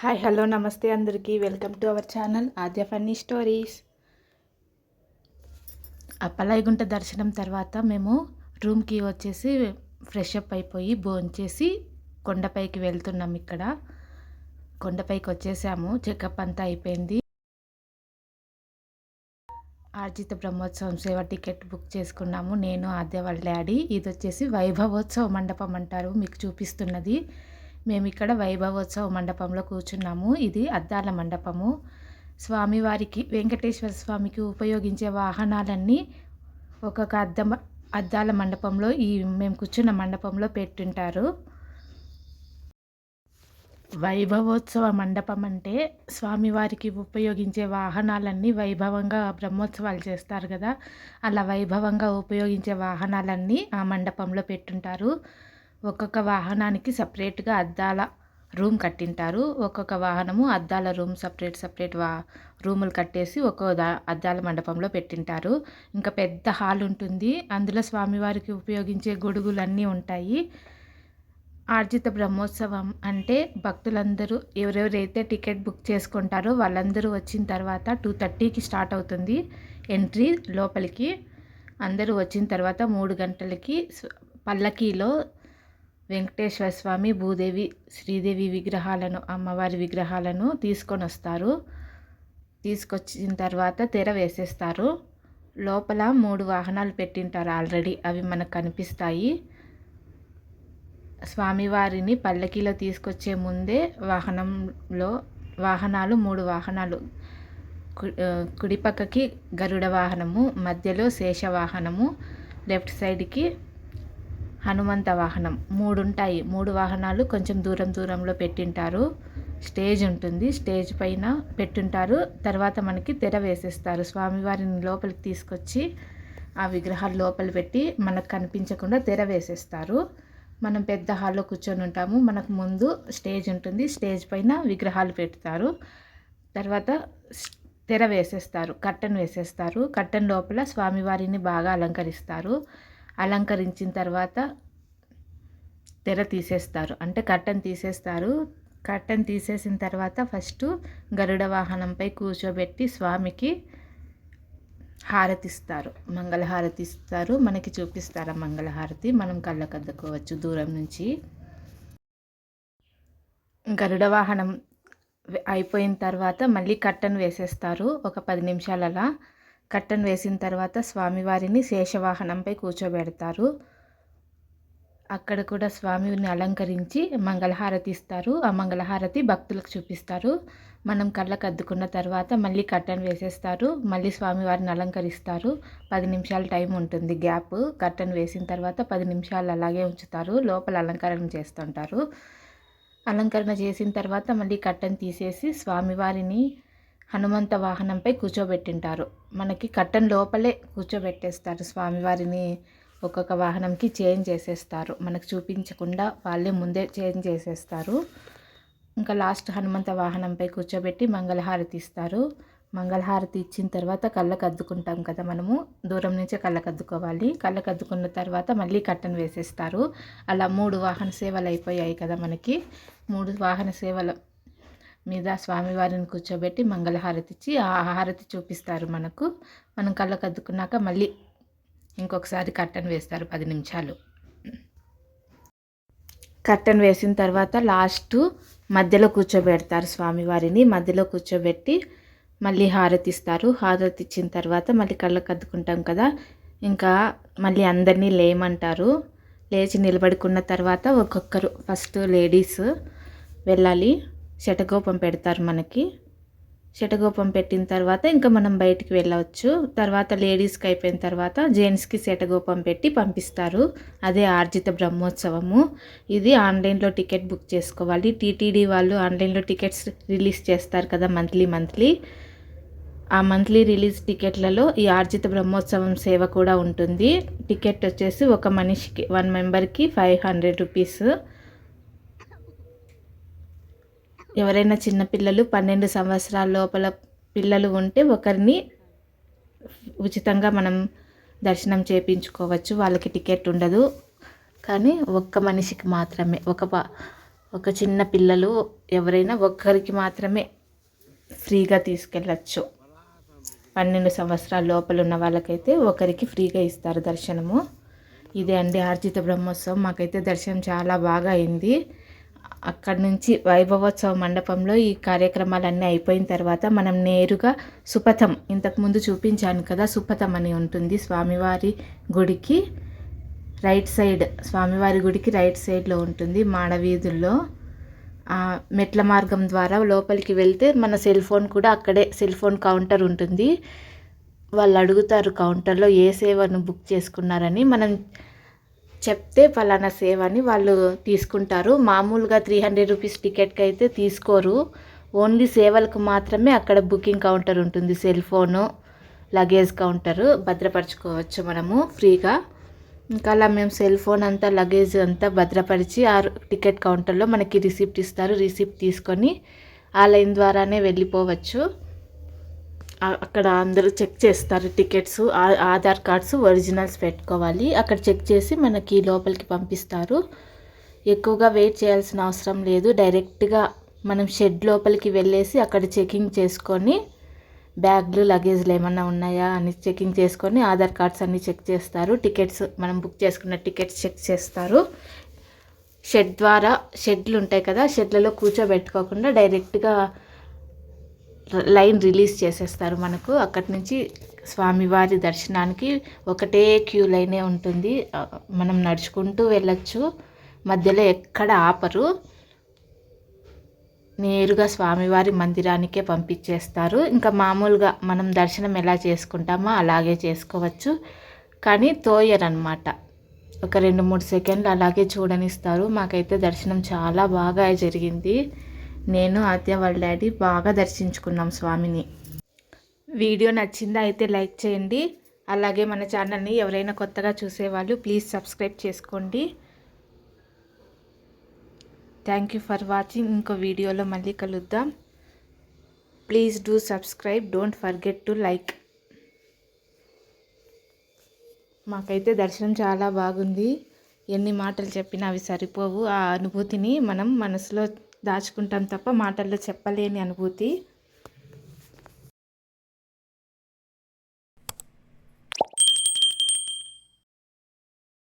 Hi hello నమస్తే అందరికీ. Welcome to our channel Aadya funny stories. Appalayagunta దర్శనం తర్వాత మేము రూమ్కి వచ్చేసి ఫ్రెష్ అప్ అయిపోయి భోంచేసి కొండపైకి వెళ్తున్నాం ఇక్కడ. కొండపైకి వచ్చేసాము. చెకప్ అంతా అయిపోయింది. ఆర్జిత బ్రహ్మోత్సవం సేవ టికెట్ బుక్ చేసుకున్నాము. నేను ఆద్య వాళ్ళ డాడీ. ఇది వచ్చేసి వైభవోత్సవ మండపం అంటారు. మీకు చూపిస్తున్నది. మేము ఇక్కడ వైభవోత్సవ మండపంలో కూర్చున్నాము. ఇది అద్దాల మండపము. స్వామివారికి వెంకటేశ్వర స్వామికి ఉపయోగించే వాహనాలన్నీ ఒక్కొక్క అద్దం అద్దాల మండపంలో ఈ మేము కూర్చున్న మండపంలో పెట్టింటారు. వైభవోత్సవ మండపం అంటే స్వామివారికి ఉపయోగించే వాహనాలన్నీ వైభవంగా బ్రహ్మోత్సవాలు చేస్తారు కదా. అలా వైభవంగా ఉపయోగించే వాహనాలన్నీ ఆ మండపంలో పెట్టుంటారు. ఒక్కొక్క వాహనానికి సపరేట్గా అద్దాల రూమ్ కట్టింటారు. ఒక్కొక్క వాహనము అద్దాల రూమ్ సపరేట్ సపరేట్ వా రూములు కట్టేసి ఒక్కో దా అద్దాల మండపంలో పెట్టింటారు. ఇంకా పెద్ద హాల్ ఉంటుంది. అందులో స్వామివారికి ఉపయోగించే గొడుగులన్నీ ఉంటాయి. ఆర్జిత బ్రహ్మోత్సవం అంటే భక్తులందరూ ఎవరెవరైతే టికెట్ బుక్ చేసుకుంటారో వాళ్ళందరూ వచ్చిన తర్వాత టూ థర్టీకి స్టార్ట్ అవుతుంది ఎంట్రీ లోపలికి. అందరూ వచ్చిన తర్వాత మూడు గంటలకి పల్లకీలో వెంకటేశ్వర స్వామి భూదేవి శ్రీదేవి విగ్రహాలను అమ్మవారి విగ్రహాలను తీసుకొని వస్తారు తీసుకొచ్చిన తర్వాత తెర వేసేస్తారు. లోపల మూడు వాహనాలు పెట్టింటారు ఆల్రెడీ. అవి మనకు కనిపిస్తాయి. స్వామివారిని పల్లకీలో తీసుకొచ్చే ముందే వాహనంలో వాహనాలు మూడు వాహనాలు. కుడిపక్కకి గరుడ వాహనము మధ్యలో శేష వాహనము లెఫ్ట్ సైడ్కి హనుమంత వాహనం. మూడు ఉంటాయి మూడు వాహనాలు కొంచెం దూరం దూరంలో పెట్టింటారు. స్టేజ్ ఉంటుంది. స్టేజ్ పైన పెట్టుంటారు. తర్వాత మనకి తెర వేసేస్తారు. స్వామివారిని లోపలికి తీసుకొచ్చి ఆ విగ్రహాలు లోపల పెట్టి మనకు కనిపించకుండా తెర వేసేస్తారు. మనం పెద్ద హాల్లో కూర్చొని ఉంటాము. మనకు ముందు స్టేజ్ ఉంటుంది. స్టేజ్ పైన విగ్రహాలు పెడతారు. తర్వాత తెర వేసేస్తారు. కట్టన్ వేసేస్తారు. కట్టన్ లోపల స్వామివారిని బాగా అలంకరిస్తారు. అలంకరించిన తర్వాత తెర తీసేస్తారు. అంటే కట్టన్ తీసేస్తారు. కట్టన్ తీసేసిన తర్వాత ఫస్ట్ గరుడ వాహనంపై కూర్చోబెట్టి స్వామికి హారతిస్తారు. మంగళహారతి ఇస్తారు. మనకి చూపిస్తారు ఆ మంగళహారతి? మనం కళ్ళకద్దుకోవచ్చు దూరం నుంచి. గరుడ వాహనం అయిపోయిన తర్వాత మళ్ళీ కట్టన్ వేసేస్తారు. ఒక పది నిమిషాలలా. కట్టన్ వేసిన తర్వాత స్వామివారిని శేషవాహనంపై కూర్చోబెడతారు. అక్కడ కూడా స్వామిని అలంకరించి మంగళహారతి ఇస్తారు. ఆ మంగళహారతి భక్తులకు చూపిస్తారు. మనం కళ్ళకు అద్దుకున్న తర్వాత మళ్ళీ కట్టన్ వేసేస్తారు. మళ్ళీ స్వామివారిని అలంకరిస్తారు. పది నిమిషాల టైం ఉంటుంది గ్యాప్. కట్టన్ వేసిన తర్వాత పది నిమిషాలు అలాగే ఉంచుతారు. లోపల అలంకరణ చేస్తుంటారు. అలంకరణ చేసిన తర్వాత మళ్ళీ కట్టన్ తీసేసి స్వామివారిని హనుమంత వాహనంపై కూర్చోబెట్టింటారు. మనకి కట్టన్ లోపలే కూర్చోబెట్టేస్తారు. స్వామివారిని ఒక్కొక్క వాహనంకి చేంజ్ చేసేస్తారు. మనకు చూపించకుండా వాళ్ళే ముందే చేంజ్ చేసేస్తారు. ఇంకా లాస్ట్ హనుమంత వాహనంపై కూర్చోబెట్టి మంగళహారతి ఇస్తారు మంగళహారతి ఇచ్చిన తర్వాత కళ్ళకు అద్దుకుంటాం కదా మనము. దూరం నుంచే కళ్ళకు అద్దుకోవాలి కళ్ళకు అద్దుకున్న తర్వాత మళ్ళీ కట్టను వేసేస్తారు. అలా మూడు వాహన సేవలు అయిపోయాయి కదా మనకి. మూడు వాహన సేవలు మీద స్వామివారిని కూర్చోబెట్టి మంగళహారతి ఇచ్చి ఆ హారతి చూపిస్తారు మనకు. మనం కళ్ళకు అద్దుకున్నాక మళ్ళీ ఇంకొకసారి కట్టన్ వేస్తారు పది నిమిషాలు. కట్టన్ వేసిన తర్వాత లాస్ట్ మధ్యలో కూర్చోబెడతారు స్వామివారిని. మధ్యలో కూర్చోబెట్టి మళ్ళీ హారతి ఇస్తారు. హారతి ఇచ్చిన తర్వాత మళ్ళీ కళ్ళకు అద్దుకుంటాం కదా. ఇంకా మళ్ళీ అందరినీ లేమంటారు. లేచి నిలబడుకున్న తర్వాత ఒక్కొక్కరు ఫస్ట్ లేడీస్ వెళ్ళాలి. శటగోపం పెడతారు మనకి. శటగోపం పెట్టిన తర్వాత ఇంకా మనం బయటికి వెళ్ళవచ్చు. తర్వాత లేడీస్కి అయిపోయిన తర్వాత జెంట్స్కి శటగోపం పెట్టి పంపిస్తారు. అదే ఆర్జిత బ్రహ్మోత్సవము. ఇది ఆన్లైన్లో టికెట్ బుక్ చేసుకోవాలి. టీటీడీ వాళ్ళు ఆన్లైన్లో టికెట్స్ రిలీజ్ చేస్తారు కదా మంత్లీ మంత్లీ. ఆ మంత్లీ రిలీజ్ టికెట్లలో ఈ ఆర్జిత బ్రహ్మోత్సవం సేవ కూడా ఉంటుంది. టికెట్ వచ్చేసి ఒక మనిషికి వన్ మెంబర్కి ఫైవ్ హండ్రెడ్ రూపీస్. ఎవరైనా చిన్నపిల్లలు పన్నెండు సంవత్సరాల లోపల పిల్లలు ఉంటే ఒకరిని ఉచితంగా మనం దర్శనం చేయించుకోవచ్చు వాళ్ళకి టికెట్ ఉండదు. కానీ ఒక్క మనిషికి మాత్రమే ఒక ఒక చిన్న పిల్లలు ఎవరైనా ఒక్కరికి మాత్రమే ఫ్రీగా తీసుకెళ్ళచ్చు. పన్నెండు సంవత్సరాల లోపల ఉన్న వాళ్ళకైతే ఒకరికి ఫ్రీగా ఇస్తారు దర్శనము. ఇదే అండి ఆర్జిత బ్రహ్మోత్సవం. మాకైతే దర్శనం చాలా బాగా అయింది. అక్కడి నుంచి వైభవోత్సవ మండపంలో ఈ కార్యక్రమాలన్నీ అయిపోయిన తర్వాత మనం నేరుగా సుపథం ఇంతకుముందు చూపించాను కదా సుపథం అని ఉంటుంది స్వామివారి గుడికి రైట్ సైడ్ స్వామివారి గుడికి రైట్ సైడ్లో ఉంటుంది మాడవీధుల్లో. మెట్ల మార్గం ద్వారా లోపలికి వెళ్తే మన సెల్ ఫోన్ కూడా అక్కడే సెల్ ఫోన్ కౌంటర్ ఉంటుంది. వాళ్ళు అడుగుతారు కౌంటర్లో ఏ సేవను బుక్ చేసుకున్నారని. మనం చెప్తే ఫలానా సేవ అని వాళ్ళు తీసుకుంటారు. మామూలుగా త్రీ హండ్రెడ్ రూపీస్ టికెట్కి అయితే తీసుకోరు. ఓన్లీ సేవలకు మాత్రమే అక్కడ బుకింగ్ కౌంటర్ ఉంటుంది. Cell phone luggage counter. భద్రపరచుకోవచ్చు మనము ఫ్రీగా. ఇంకా అలా మేము సెల్ ఫోన్ అంతా లగేజ్ అంతా భద్రపరిచి ఆ టికెట్ కౌంటర్లో మనకి రిసిప్ట్ ఇస్తారు. రిసిప్ట్ తీసుకొని ఆ లైన్ ద్వారానే వెళ్ళిపోవచ్చు. అక్కడ అందరూ చెక్ చేస్తారు టికెట్స్ ఆధార్ కార్డ్స్ ఒరిజినల్స్ పెట్టుకోవాలి. అక్కడ చెక్ చేసి మనకి లోపలికి పంపిస్తారు. ఎక్కువగా వెయిట్ చేయాల్సిన అవసరం లేదు. డైరెక్ట్గా మనం షెడ్ లోపలికి వెళ్ళేసి అక్కడ చెకింగ్ చేసుకొని బ్యాగ్లు లగేజ్లు ఏమన్నా ఉన్నాయా అని చెకింగ్ చేసుకొని ఆధార్ కార్డ్స్ అన్నీ చెక్ చేస్తారు. టికెట్స్ మనం బుక్ చేసుకున్న టికెట్స్ చెక్ చేస్తారు. షెడ్ ద్వారా షెడ్లు ఉంటాయి కదా షెడ్లలో కూర్చోబెట్టుకోకుండా డైరెక్ట్గా లైన్ రిలీజ్ చేసేస్తారు మనకు. అక్కడి నుంచి స్వామివారి దర్శనానికి ఒకటే క్యూ లైనే ఉంటుంది. మనం నడుచుకుంటూ వెళ్ళొచ్చు. మధ్యలో ఎక్కడ ఆపరు. నేరుగా స్వామివారి మందిరానికే పంపించేస్తారు. ఇంకా మామూలుగా మనం దర్శనం ఎలా చేసుకుంటామో అలాగే చేసుకోవచ్చు. కానీ తోయరనమాట ఒక రెండు మూడు సెకండ్లు అలాగే చూడనిస్తారు. మాకైతే దర్శనం చాలా బాగా జరిగింది. నేను ఆత్య వాళ్ళ డాడీ బాగా దర్శించుకున్నాం స్వామిని. వీడియో నచ్చిందా అయితే లైక్ చేయండి. అలాగే మన ఛానల్ని ఎవరైనా కొత్తగా చూసేవాళ్ళు ప్లీజ్ సబ్స్క్రైబ్ చేసుకోండి. థ్యాంక్ యూ ఫర్ వాచింగ్ ఇంకో వీడియోలో మళ్ళీ కలుద్దాం. Please do subscribe don't forget to like మాకైతే దర్శనం చాలా బాగుంది. ఎన్ని మాటలు చెప్పినా అవి సరిపోవు. ఆ అనుభూతిని మనం మనసులో దాచుకుంటాం తప్ప మాటల్లో చెప్పలేని అనుభూతి.